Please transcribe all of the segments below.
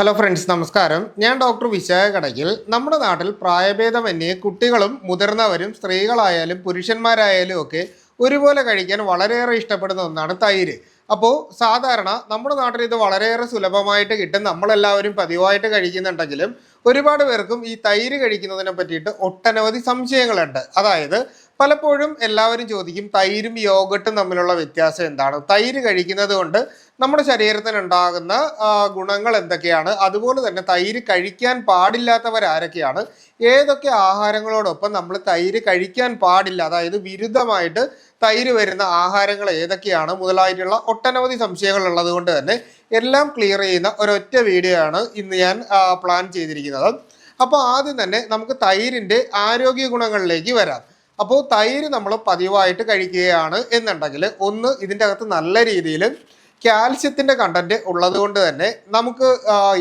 Hello friends നമസ്കാരം. ഞാൻ doctor Vishakha കടകിൽ നമ്മുടെ നാട്ടിൽ പ്രായഭേദമന്യേ കുട്ടികളും മുതിർന്നവരും സ്ത്രീകളായാലും പുരുഷന്മാരായാലും ഒക്കെ ഒരുപോലെ കഴിക്കാൻ വളരെയേറെ ഇഷ്ടപ്പെടുന്ന ഒന്നാണ് തൈര്. അപ്പോൾ സാധാരണ നമ്മുടെ നാട്ടിൽ ഇത് വളരെയേറെ സുലഭമായിട്ട് കിട്ടും. നമ്മളെല്ലാവരും പതിവായിട്ട് കഴിക്കുന്നുണ്ടെങ്കിലും ഒരുപാട് പേർക്കും ഈ തൈര് കഴിക്കുന്നതിനെ പറ്റിയിട്ട് ഒട്ടനവധി സംശയങ്ങളുണ്ട്. അതായത് പലപ്പോഴും എല്ലാവരും ചോദിക്കും തൈരും യോഗട്ടും തമ്മിലുള്ള വ്യത്യാസം എന്താണ്? തൈര് കഴിക്കുന്നത് കൊണ്ട് നമ്മുടെ ശരീരത്തിന് ഉണ്ടാകുന്ന ഗുണങ്ങൾ എന്തൊക്കെയാണ്? അതുപോലെ തന്നെ തൈര് കഴിക്കാൻ പാടില്ലാത്തവർ ആരൊക്കെയാണ്? ഏതൊക്കെ ആഹാരങ്ങളോടൊപ്പം നമ്മൾ തൈര് കഴിക്കാൻ പാടില്ല? അതായത് വിരുദ്ധമായിട്ട് തൈര് വരുന്ന ആഹാരങ്ങൾ ഏതൊക്കെയാണ്? മുതലായിട്ടുള്ള ഒട്ടനവധി സംശയങ്ങൾ ഉള്ളത് കൊണ്ട് തന്നെ എല്ലാം ക്ലിയർ ചെയ്യുന്ന ഒരൊറ്റ വീഡിയോ ആണ് ഇന്ന് ഞാൻ പ്ലാൻ ചെയ്തിരിക്കുന്നത്. അപ്പോൾ ആദ്യം തന്നെ നമുക്ക് തൈരിന്റെ ആരോഗ്യ ഗുണങ്ങളിലേക്ക് വരാം. അപ്പോൾ തൈര് നമ്മൾ പതിവായിട്ട് കഴിക്കുകയാണ് എന്നുണ്ടെങ്കിൽ ഒന്ന് ഇതിന്റെ അകത്ത് നല്ല രീതിയിൽ കാൽസ്യത്തിന്റെ കണ്ടന്റ് ഉള്ളത് കൊണ്ട് തന്നെ നമുക്ക്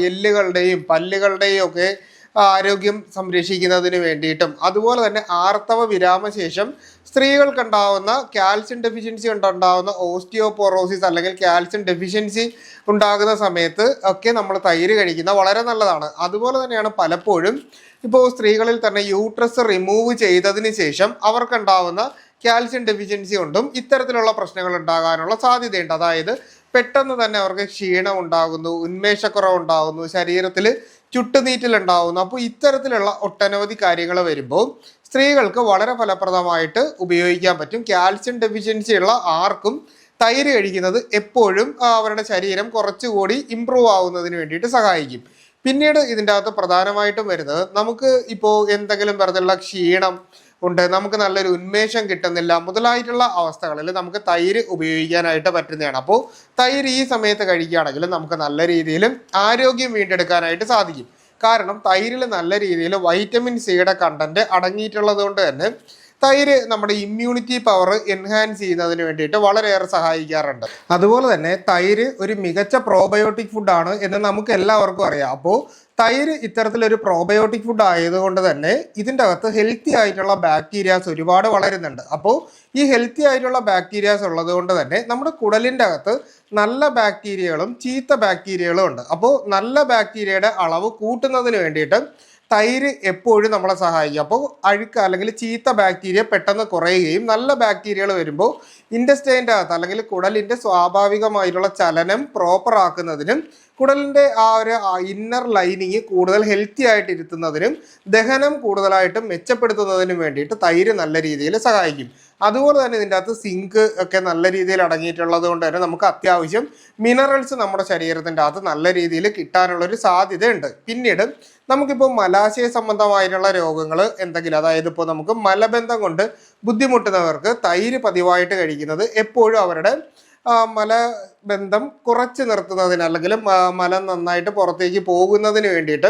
എല്ലുകളുടെയും പല്ലുകളുടെയും ഒക്കെ ആരോഗ്യം സംരക്ഷിക്കുന്നതിന് വേണ്ടിയിട്ടും അതുപോലെ തന്നെ ആർത്തവ വിരാമശേഷം സ്ത്രീകൾക്കുണ്ടാവുന്ന കാൽസ്യം ഡെഫിഷ്യൻസി ഉണ്ടാവുന്ന ഓസ്റ്റിയോപോറോസിസ് അല്ലെങ്കിൽ കാൽസ്യം ഡെഫിഷ്യൻസി ഉണ്ടാകുന്ന സമയത്ത് ഒക്കെ നമ്മൾ തൈര് കഴിക്കുന്ന വളരെ നല്ലതാണ്. അതുപോലെ തന്നെയാണ് പലപ്പോഴും ഇപ്പോൾ സ്ത്രീകളിൽ തന്നെ യൂട്രസ് റിമൂവ് ചെയ്തതിന് ശേഷം അവർക്കുണ്ടാവുന്ന കാൽസ്യം ഡെഫിഷ്യൻസി കൊണ്ടും ഇത്തരത്തിലുള്ള പ്രശ്നങ്ങൾ ഉണ്ടാകാനുള്ള സാധ്യതയുണ്ട്. അതായത് പെട്ടെന്ന് തന്നെ അവർക്ക് ക്ഷീണം ഉണ്ടാകുന്നു ഉന്മേഷക്കുറവ് ഉണ്ടാകുന്നു ശരീരത്തിൽ ചുട്ടുനീറ്റലുണ്ടാകുന്നു. അപ്പോൾ ഇത്തരത്തിലുള്ള ഒട്ടനവധി കാര്യങ്ങൾ വരുമ്പോൾ സ്ത്രീകൾക്ക് വളരെ ഫലപ്രദമായിട്ട് ഉപയോഗിക്കാൻ പറ്റും. കാൽസ്യം ഡെഫിഷ്യൻസി ഉള്ള ആർക്കും തൈര് കഴിക്കുന്നത് എപ്പോഴും അവരുടെ ശരീരം കുറച്ചുകൂടി ഇമ്പ്രൂവ് ആവുന്നതിന് വേണ്ടിയിട്ട് സഹായിക്കും. പിന്നീട് ഇതിന്റെ അകത്ത് പ്രധാനമായിട്ടും വരുന്നത് നമുക്ക് ഇപ്പോൾ എന്തെങ്കിലും തരത്തിലുള്ള ക്ഷീണം ഉണ്ട് നമുക്ക് നല്ലൊരു ഉന്മേഷം കിട്ടുന്നില്ല മുതലായിട്ടുള്ള അവസ്ഥകളിൽ നമുക്ക് തൈര് ഉപയോഗിക്കാനായിട്ട് പറ്റുന്നതാണ്. അപ്പോൾ തൈര് ഈ സമയത്ത് കഴിക്കുകയാണെങ്കിൽ നമുക്ക് നല്ല രീതിയിൽ ആരോഗ്യം വീണ്ടെടുക്കാനായിട്ട് സാധിക്കും. കാരണം തൈരിൽ നല്ല രീതിയിൽ വൈറ്റമിൻ സിയുടെ കണ്ടന്റ് അടങ്ങിയിട്ടുള്ളത് കൊണ്ട് തന്നെ തൈര് നമ്മുടെ ഇമ്മ്യൂണിറ്റി പവർ എൻഹാൻസ് ചെയ്യുന്നതിന് വേണ്ടിയിട്ട് വളരെയേറെ സഹായിക്കാറുണ്ട്. അതുപോലെ തന്നെ തൈര് ഒരു മികച്ച പ്രോബയോട്ടിക് ഫുഡാണ് എന്ന് നമുക്ക് എല്ലാവർക്കും അറിയാം. അപ്പോൾ തൈര് ഇത്തരത്തിലൊരു പ്രോബയോട്ടിക് ഫുഡ് ആയതുകൊണ്ട് തന്നെ ഇതിന്റെ അകത്ത് ഹെൽത്തി ആയിട്ടുള്ള ബാക്ടീരിയാസ് ഒരുപാട് വളരുന്നുണ്ട്. അപ്പോൾ ഈ ഹെൽത്തി ആയിട്ടുള്ള ബാക്ടീരിയാസ് ഉള്ളത് കൊണ്ട് തന്നെ നമ്മുടെ കുടലിന്റെ അകത്ത് നല്ല ബാക്ടീരിയകളും ചീത്ത ബാക്ടീരിയകളും ഉണ്ട്. അപ്പോൾ നല്ല ബാക്ടീരിയയുടെ അളവ് കൂട്ടുന്നതിന് വേണ്ടിയിട്ട് തൈര് എപ്പോഴും നമ്മളെ സഹായിക്കും. അപ്പോൾ അഴുക്ക് അല്ലെങ്കിൽ ചീത്ത ബാക്ടീരിയ പെട്ടെന്ന് കുറയുകയും നല്ല ബാക്ടീരിയകൾ വരുമ്പോൾ ഇൻഡസ്റ്റൈന്റെ അകത്ത് അല്ലെങ്കിൽ കുടലിന്റെ സ്വാഭാവികമായിട്ടുള്ള ചലനം പ്രോപ്പർ ആക്കുന്നതിനും കുടലിന്റെ ആ ഒരു ഇന്നർ ലൈനിങ് കൂടുതൽ ഹെൽത്തി ആയിട്ട് ഇരുത്തുന്നതിനും ദഹനം കൂടുതലായിട്ടും മെച്ചപ്പെടുത്തുന്നതിനും വേണ്ടിയിട്ട് തൈര് നല്ല രീതിയിൽ സഹായിക്കും. അതുപോലെ തന്നെ ഇതിന്റെ അകത്ത് സിങ്ക് ഒക്കെ നല്ല രീതിയിൽ അടങ്ങിയിട്ടുള്ളത് കൊണ്ട് തന്നെ നമുക്ക് അത്യാവശ്യം മിനറൽസ് നമ്മുടെ ശരീരത്തിന്റെ അകത്ത് നല്ല രീതിയിൽ കിട്ടാനുള്ളൊരു സാധ്യതയുണ്ട്. പിന്നീട് നമുക്കിപ്പോൾ മലാശയ സംബന്ധമായിട്ടുള്ള രോഗങ്ങൾ എന്തെങ്കിലും അതായത് ഇപ്പോൾ നമുക്ക് മലബന്ധം കൊണ്ട് ബുദ്ധിമുട്ടുന്നവർക്ക് തൈര് പതിവായിട്ട് കഴിക്കുന്നത് എപ്പോഴും അവരുടെ ആ, മലബന്ധം കുറച്ച് നിർത്തുന്നതിന് അല്ലെങ്കിൽ മല മലം നന്നായിട്ട് പുറത്തേക്ക് പോകുന്നതിന് വേണ്ടിയിട്ട്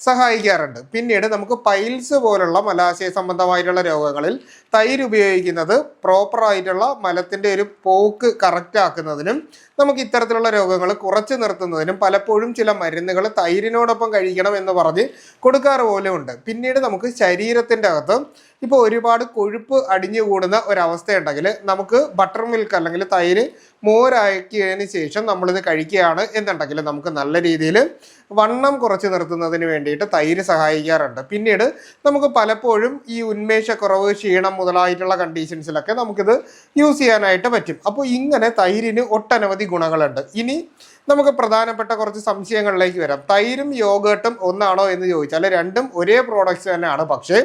സഹായിക്കാറുണ്ട്. പിന്നീട് നമുക്ക് പൈൽസ് പോലുള്ള മലാശയ സംബന്ധമായിട്ടുള്ള രോഗങ്ങളിൽ തൈര് ഉപയോഗിക്കുന്നത് പ്രോപ്പർ ആയിട്ടുള്ള മലത്തിന്റെ ഒരു പോക്ക് കറക്റ്റ് ആക്കുന്നതിനും നമുക്ക് ഇത്തരത്തിലുള്ള രോഗങ്ങൾ കുറച്ച് നിർത്തുന്നതിനും പലപ്പോഴും ചില മരുന്നുകൾ തൈരിനോടൊപ്പം കഴിക്കണം എന്ന് പറഞ്ഞ് കൊടുക്കാറ് പോലും ഉണ്ട്. പിന്നീട് നമുക്ക് ശരീരത്തിന്റെ അകത്ത് ഇപ്പോൾ ഒരുപാട് കൊഴുപ്പ് അടിഞ്ഞുകൂടുന്ന ഒരവസ്ഥയുണ്ടെങ്കിൽ നമുക്ക് ബട്ടർ മിൽക്ക് അല്ലെങ്കിൽ തൈര് മോരാക്കിയതിന് ശേഷം നമ്മളിത് കഴിക്കുകയാണ് എന്നുണ്ടെങ്കിൽ നമുക്ക് നല്ല രീതിയിൽ വണ്ണം കുറച്ച് നിർത്തുന്നതിന് വേണ്ടിയിട്ട് തൈര് സഹായിക്കാറുണ്ട്. പിന്നീട് നമുക്ക് പലപ്പോഴും ഈ ഉന്മേഷക്കുറവ് ക്ഷീണം മുതലായിട്ടുള്ള കണ്ടീഷൻസിലൊക്കെ നമുക്കിത് യൂസ് ചെയ്യാനായിട്ട് പറ്റും. അപ്പോൾ ഇങ്ങനെ തൈരിന് ഒട്ടനവധി ഗുണങ്ങളുണ്ട്. ഇനി നമുക്ക് പ്രധാനപ്പെട്ട കുറച്ച് സംശയങ്ങളിലേക്ക് വരാം. തൈരും യോഗട്ടും ഒന്നാണോ എന്ന് ചോദിച്ചാൽ രണ്ടും ഒരേ പ്രോഡക്റ്റ്സ് തന്നെയാണ്. പക്ഷേ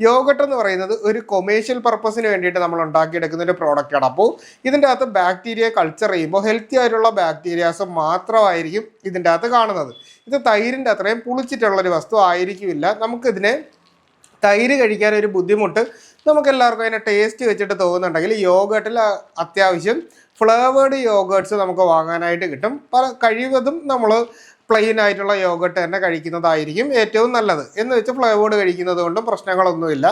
യോഗട്ട് എന്ന് പറയുന്നത് ഒരു കൊമേഴ്ഷ്യൽ പർപ്പസിന് വേണ്ടിയിട്ട് നമ്മൾ ഉണ്ടാക്കിയെടുക്കുന്ന ഒരു പ്രോഡക്റ്റാണ് അപ്പോൾ ഇതിന്റെ അകത്ത് ബാക്ടീരിയ കൾച്ചർ ചെയ്യുമ്പോൾ ഹെൽത്തി ആയിട്ടുള്ള ബാക്ടീരിയാസ് മാത്രമായിരിക്കും ഇതിന്റെ അകത്ത് കാണുന്നത്. ഇത് തൈരിന്റെ അത്രയും പുളിച്ചിട്ടുള്ളൊരു വസ്തു ആയിരിക്കില്ല നമുക്കിതിനെ തൈര് കഴിക്കാൻ ഒരു ബുദ്ധിമുട്ട് നമുക്ക് എല്ലാവർക്കും അതിന്റെ ടേസ്റ്റ് വെച്ചിട്ട് തോന്നുന്നുണ്ടെങ്കിൽ യോഗട്ടിൽ അത്യാവശ്യം ഫ്ലേവേഡ് യോഗേർട്സ് നമുക്ക് വാങ്ങാനായിട്ട് കിട്ടും. പല കഴിവതും നമ്മൾ പ്ലെയിൻ ആയിട്ടുള്ള യോഗട്ട് തന്നെ കഴിക്കുന്നതായിരിക്കും ഏറ്റവും നല്ലത്. എന്ന് വെച്ച് ഫ്ലേവേഡ് കഴിക്കുന്നത് കൊണ്ടും പ്രശ്നങ്ങളൊന്നുമില്ല.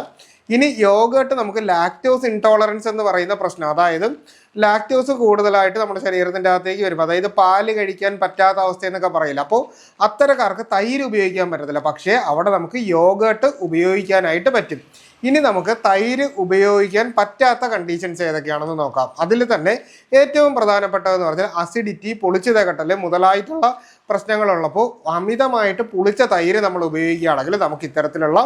ഇനി യോഗട്ട് നമുക്ക് ലാക്ടോസ് ഇൻടോളറൻസ് എന്ന് പറയുന്ന പ്രശ്നം അതായത് ലാക്ടോസ് കൂടുതലായിട്ട് നമ്മുടെ ശരീരത്തിന്റെ അകത്തേക്ക് വരും. അതായത് പാൽ കഴിക്കാൻ പറ്റാത്ത അവസ്ഥ എന്നൊക്കെ പറയില്ല. അപ്പോൾ അത്തരക്കാർക്ക് തൈര് ഉപയോഗിക്കാൻ പറ്റത്തില്ല. പക്ഷേ അവിടെ നമുക്ക് യോഗട്ട് ഉപയോഗിക്കാനായിട്ട് പറ്റും. ഇനി നമുക്ക് തൈര് ഉപയോഗിക്കാൻ പറ്റാത്ത കണ്ടീഷൻസ് ഏതൊക്കെയാണെന്ന് നോക്കാം. അതിൽ തന്നെ ഏറ്റവും പ്രധാനപ്പെട്ടതെന്ന് പറഞ്ഞാൽ അസിഡിറ്റി പൊളിച്ചു തകട്ടൽ മുതലായിട്ടുള്ള പ്രശ്നങ്ങളുള്ളപ്പോൾ അമിതമായിട്ട് പുളിച്ച തൈര് നമ്മൾ ഉപയോഗിക്കുകയാണെങ്കിൽ നമുക്ക് ഇത്തരത്തിലുള്ള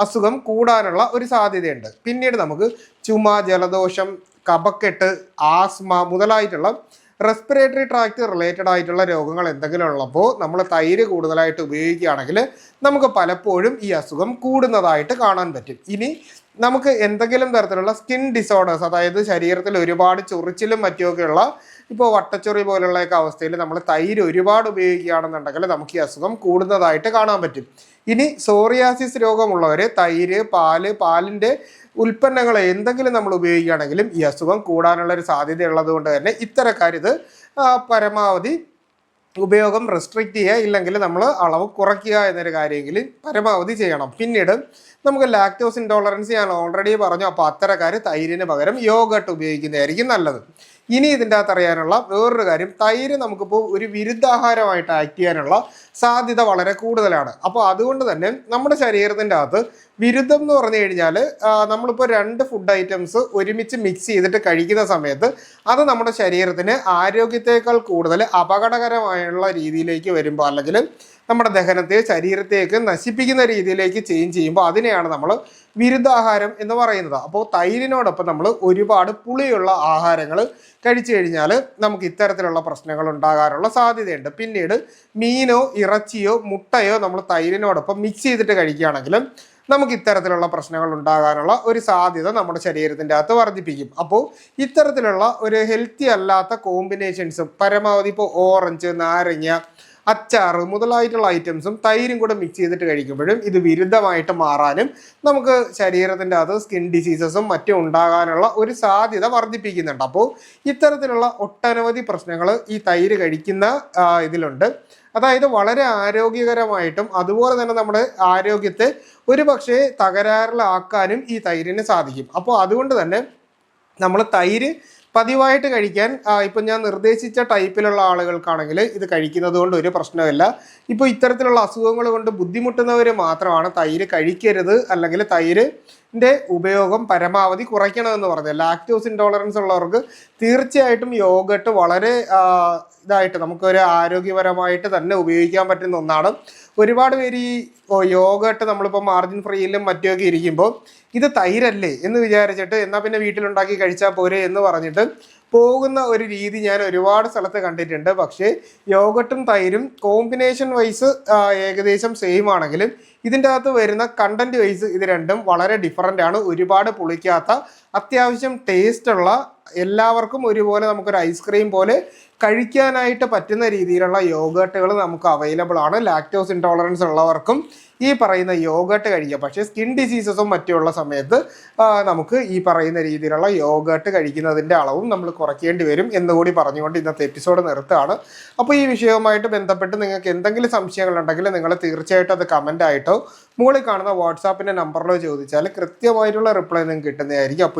അസുഖം കൂടാനുള്ള ഒരു സാധ്യതയുണ്ട്. പിന്നീട് നമുക്ക് ചുമ ജലദോഷം കപക്കെട്ട് ആസ്മ മുതലായിട്ടുള്ള റെസ്പിറേറ്ററി ട്രാക്ട് റിലേറ്റഡ് ആയിട്ടുള്ള രോഗങ്ങൾ എന്തെങ്കിലും ഉള്ളപ്പോൾ നമ്മൾ തൈര് കൂടുതലായിട്ട് ഉപയോഗിക്കുകയാണെങ്കിൽ നമുക്ക് പലപ്പോഴും ഈ അസുഖം കൂടുന്നതായിട്ട് കാണാൻ പറ്റും. ഇനി നമുക്ക് എന്തെങ്കിലും തരത്തിലുള്ള സ്കിൻ ഡിസോർഡേഴ്സ് അതായത് ശരീരത്തിൽ ഒരുപാട് ചൊറിച്ചിലും മറ്റുമൊക്കെയുള്ള ഇപ്പോൾ വട്ടച്ചൊറി പോലുള്ളയൊക്കെ അവസ്ഥയിൽ നമ്മൾ തൈര് ഒരുപാട് ഉപയോഗിക്കുകയാണെന്നുണ്ടെങ്കിൽ നമുക്ക് ഈ അസുഖം കൂടുന്നതായിട്ട് കാണാൻ പറ്റും. ഇനി സോറിയാസിസ് രോഗമുള്ളവർ തൈര് പാൽ പാലിന്റെ ഉൽപ്പന്നങ്ങൾ എന്തെങ്കിലും നമ്മൾ ഉപയോഗിക്കുകയാണെങ്കിലും ഈ അസുഖം കൂടാനുള്ള ഒരു സാധ്യത ഉള്ളതുകൊണ്ട് തന്നെ ഇത്തരക്കാർ ഇത് പരമാവധി ഉപയോഗം റെസ്ട്രിക്റ്റ് ചെയ്യുക ഇല്ലെങ്കിൽ നമ്മൾ അളവ് കുറയ്ക്കുക എന്നൊരു കാര്യമെങ്കിൽ പരമാവധി ചെയ്യണം. പിന്നീട് നമുക്ക് ലാക്ടോസ് ഇൻടോളറൻസ് ഞാൻ ഓൾറെഡി പറഞ്ഞു. അപ്പോൾ അത്തരക്കാർ തൈരിന് പകരം യോഗട്ട് ഉപയോഗിക്കുന്നതായിരിക്കും നല്ലത്. ഇനി ഇതിന്റെ അകത്ത് അറിയാനുള്ള വേറൊരു കാര്യം തൈര് നമുക്കിപ്പോൾ ഒരു വിരുദ്ധാഹാരമായിട്ട് ആക്ട് ചെയ്യാനുള്ള സാധ്യത വളരെ കൂടുതലാണ്. അപ്പോൾ അതുകൊണ്ട് തന്നെ നമ്മുടെ ശരീരത്തിന്റെ അകത്ത് വിരുദ്ധം എന്ന് പറഞ്ഞു കഴിഞ്ഞാൽ നമ്മളിപ്പോൾ രണ്ട് ഫുഡ് ഐറ്റംസ് ഒരുമിച്ച് മിക്സ് ചെയ്തിട്ട് കഴിക്കുന്ന സമയത്ത് അത് നമ്മുടെ ശരീരത്തിന് ആരോഗ്യത്തേക്കാൾ കൂടുതൽ അപകടകരമായുള്ള രീതിയിലേക്ക് വരുമ്പോൾ അല്ലെങ്കിൽ നമ്മുടെ ദഹനത്തെ ശരീരത്തേക്ക് നശിപ്പിക്കുന്ന രീതിയിലേക്ക് ചേഞ്ച് ചെയ്യുമ്പോൾ അതിനെയാണ് നമ്മൾ വിരുദ്ധാഹാരം എന്ന് പറയുന്നത്. അപ്പോൾ തൈരിനോടൊപ്പം നമ്മൾ ഒരുപാട് പുളിയുള്ള ആഹാരങ്ങൾ കഴിച്ചു കഴിഞ്ഞാൽ നമുക്ക് ഇത്തരത്തിലുള്ള പ്രശ്നങ്ങൾ ഉണ്ടാകാനുള്ള സാധ്യതയുണ്ട്. പിന്നീട് മീനോ ഇറച്ചിയോ മുട്ടയോ നമ്മൾ തൈരിനോടൊപ്പം മിക്സ് ചെയ്തിട്ട് കഴിക്കുകയാണെങ്കിലും നമുക്ക് ഇത്തരത്തിലുള്ള പ്രശ്നങ്ങൾ ഉണ്ടാകാനുള്ള ഒരു സാധ്യത നമ്മുടെ ശരീരത്തിന്റെ അകത്ത് വർദ്ധിപ്പിക്കും. അപ്പോൾ ഇത്തരത്തിലുള്ള ഒരു ഹെൽത്തി അല്ലാത്ത കോമ്പിനേഷൻസും പരമാവധി ഇപ്പോൾ ഓറഞ്ച് നാരങ്ങ അച്ചാറ് മുതലായിട്ടുള്ള ഐറ്റംസും തൈരും കൂടെ മിക്സ് ചെയ്തിട്ട് കഴിക്കുമ്പോഴും ഇത് വിരുദ്ധമായിട്ട് മാറാനും നമുക്ക് ശരീരത്തിന്റെ അത് സ്കിൻ ഡിസീസസും മറ്റും ഉണ്ടാകാനുള്ള ഒരു സാധ്യത വർദ്ധിപ്പിക്കുന്നുണ്ട്. അപ്പോൾ ഇത്തരത്തിലുള്ള ഒട്ടനവധി പ്രശ്നങ്ങൾ ഈ തൈര് കഴിക്കുന്ന ഇതിലുണ്ട്. അതായത് വളരെ ആരോഗ്യകരമായിട്ടും അതുപോലെ തന്നെ നമ്മുടെ ആരോഗ്യത്തെ ഒരു പക്ഷേ തകരാറിലാക്കാനും ഈ തൈരിന് സാധിക്കും. അപ്പോൾ അതുകൊണ്ട് തന്നെ നമ്മൾ തൈര് പതിവായിട്ട് കഴിക്കാൻ ഇപ്പം ഞാൻ നിർദ്ദേശിച്ച ടൈപ്പിലുള്ള ആളുകൾക്കാണെങ്കിൽ ഇത് കഴിക്കുന്നത് കൊണ്ട് ഒരു പ്രശ്നമില്ല ഇപ്പോൾ ഇത്തരത്തിലുള്ള അസുഖങ്ങൾ കൊണ്ട് ബുദ്ധിമുട്ടുന്നവർ മാത്രമാണ് തൈര് കഴിക്കരുത്. അല്ലെങ്കിൽ തൈരിന്റെ ഉപയോഗം പരമാവധി കുറയ്ക്കണമെന്ന് പറഞ്ഞത് ലാക്ടോസ് ഇൻടോളറൻസ് ഉള്ളവർക്ക് തീർച്ചയായിട്ടും യോഗട്ട് വളരെ ഇതായിട്ട് നമുക്കൊരു ആരോഗ്യപരമായിട്ട് തന്നെ ഉപയോഗിക്കാൻ പറ്റുന്ന ഒന്നാണ്. ഒരുപാട് പേര് ഈ യോഗട്ട് നമ്മളിപ്പോൾ മാർജിൻ ഫ്രീയിലും മറ്റുമൊക്കെ ഇരിക്കുമ്പോൾ ഇത് തൈരല്ലേ എന്ന് വിചാരിച്ചിട്ട് എന്നാൽ പിന്നെ വീട്ടിലുണ്ടാക്കി കഴിച്ചാൽ പോരെ എന്ന് പറഞ്ഞിട്ട് പോകുന്ന ഒരു രീതി ഞാൻ ഒരുപാട് സ്ഥലത്ത് കണ്ടിട്ടുണ്ട്. പക്ഷേ യോഗട്ടും തൈരും കോമ്പിനേഷൻ വൈസ് ഏകദേശം സെയിം ആണെങ്കിലും ഇതിന്റെ അകത്ത് വരുന്ന കണ്ടന്റ് വൈസ് ഇത് രണ്ടും വളരെ ഡിഫറന്റ് ആണ്. ഒരുപാട് പുളിക്കാത്ത അത്യാവശ്യം ടേസ്റ്റ് ഉള്ള എല്ലാവർക്കും ഒരുപോലെ നമുക്കൊരു ഐസ്ക്രീം പോലെ കഴിക്കാനായിട്ട് പറ്റുന്ന രീതിയിലുള്ള യോഗട്ടുകൾ നമുക്ക് അവൈലബിൾ ആണ്. ലാക്ടോസ് ഇൻടോളറൻസ് ഉള്ളവർക്കും ഈ പറയുന്ന യോഗട്ട് കഴിക്കാം. പക്ഷേ സ്കിൻ ഡിസീസസും മറ്റുള്ള സമയത്ത് നമുക്ക് ഈ പറയുന്ന രീതിയിലുള്ള യോഗട്ട് കഴിക്കുന്നതിന്റെ അളവും നമ്മൾ കുറയ്ക്കേണ്ടി വരും എന്നുകൂടി പറഞ്ഞുകൊണ്ട് ഇന്നത്തെ എപ്പിസോഡ് നിർത്തുകയാണ്. അപ്പോൾ ഈ വിഷയവുമായിട്ട് ബന്ധപ്പെട്ട് നിങ്ങൾക്ക് എന്തെങ്കിലും സംശയങ്ങളുണ്ടെങ്കിൽ നിങ്ങൾ തീർച്ചയായിട്ടും അത് കമന്റ് ആയിട്ടോ മുകളിൽ കാണുന്ന വാട്സാപ്പിന്റെ നമ്പറിലോ ചോദിച്ചാൽ കൃത്യമായിട്ടുള്ള റിപ്ലൈ നിങ്ങൾക്ക് കിട്ടുന്നതായിരിക്കും. അപ്പോൾ